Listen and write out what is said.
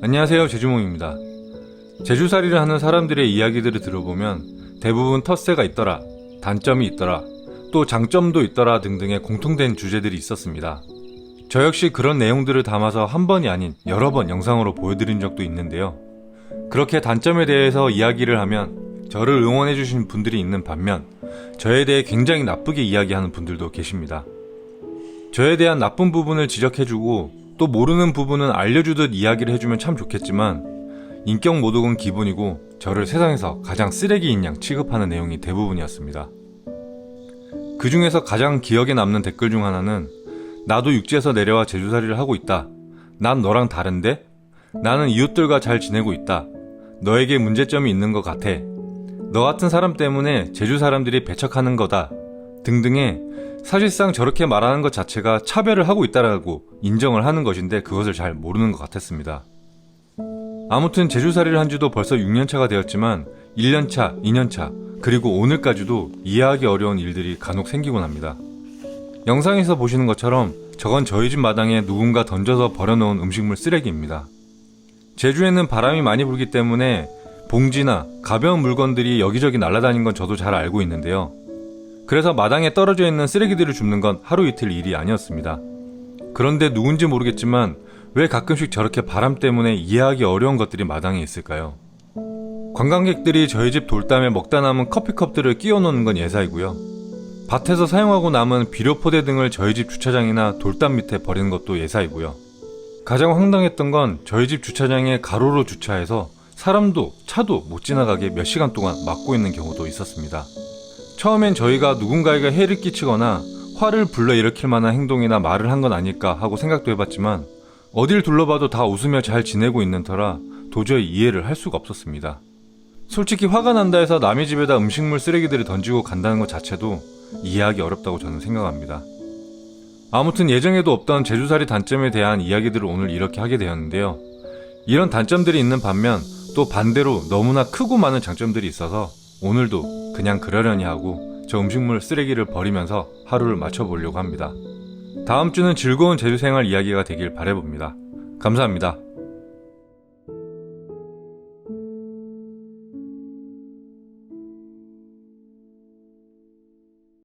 안녕하세요 제주몽입니다. 제주살이를 하는 사람들의 이야기들을 들어보면 대부분 텃세가 있더라, 단점이 있더라, 또 장점도 있더라 등등의 공통된 주제들이 있었습니다. 저 역시 그런 내용들을 담아서 한 번이 아닌 여러 번 영상으로 보여드린 적도 있는데요. 그렇게 단점에 대해서 이야기를 하면 저를 응원해주신 분들이 있는 반면 저에 대해 굉장히 나쁘게 이야기하는 분들도 계십니다. 저에 대한 나쁜 부분을 지적해주고 또 모르는 부분은 알려주듯 이야기를 해주면 참 좋겠지만 인격 모독은 기본이고 저를 세상에서 가장 쓰레기인 양 취급하는 내용이 대부분이었습니다. 그 중에서 가장 기억에 남는 댓글 중 하나는 나도 육지에서 내려와 제주살이를 하고 있다. 난 너랑 다른데? 나는 이웃들과 잘 지내고 있다. 너에게 문제점이 있는 것 같아. 너 같은 사람 때문에 제주 사람들이 배척하는 거다. 등등의 사실상 저렇게 말하는 것 자체가 차별을 하고 있다라고 인정을 하는 것인데 그것을 잘 모르는 것 같았습니다. 아무튼 제주살이를 한 지도 벌써 6년차가 되었지만 1년차, 2년차, 그리고 오늘까지도 이해하기 어려운 일들이 간혹 생기곤 합니다. 영상에서 보시는 것처럼 저건 저희 집 마당에 누군가 던져서 버려놓은 음식물 쓰레기입니다. 제주에는 바람이 많이 불기 때문에 봉지나 가벼운 물건들이 여기저기 날아다닌 건 저도 잘 알고 있는데요. 그래서 마당에 떨어져 있는 쓰레기들을 줍는 건 하루 이틀 일이 아니었습니다. 그런데 누군지 모르겠지만 왜 가끔씩 저렇게 바람 때문에 이해하기 어려운 것들이 마당에 있을까요? 관광객들이 저희 집 돌담에 먹다 남은 커피컵들을 끼워 놓는 건 예사이고요. 밭에서 사용하고 남은 비료포대 등을 저희 집 주차장이나 돌담 밑에 버리는 것도 예사이고요. 가장 황당했던 건 저희 집 주차장에 가로로 주차해서 사람도 차도 못 지나가게 몇 시간 동안 막고 있는 경우도 있었습니다. 처음엔 저희가 누군가에게 해를 끼치거나 화를 불러일으킬 만한 행동이나 말을 한 건 아닐까 하고 생각도 해봤지만 어딜 둘러봐도 다 웃으며 잘 지내고 있는 터라 도저히 이해를 할 수가 없었습니다. 솔직히 화가 난다 해서 남의 집에다 음식물 쓰레기들을 던지고 간다는 것 자체도 이해하기 어렵다고 저는 생각합니다. 아무튼 예정에도 없던 제주살이 단점에 대한 이야기들을 오늘 이렇게 하게 되었는데요. 이런 단점들이 있는 반면 또 반대로 너무나 크고 많은 장점들이 있어서 오늘도 그냥 그러려니 하고 저 음식물 쓰레기를 버리면서 하루를 맞춰보려고 합니다. 다음 주는 즐거운 제주 생활 이야기가 되길 바래봅니다. 감사합니다.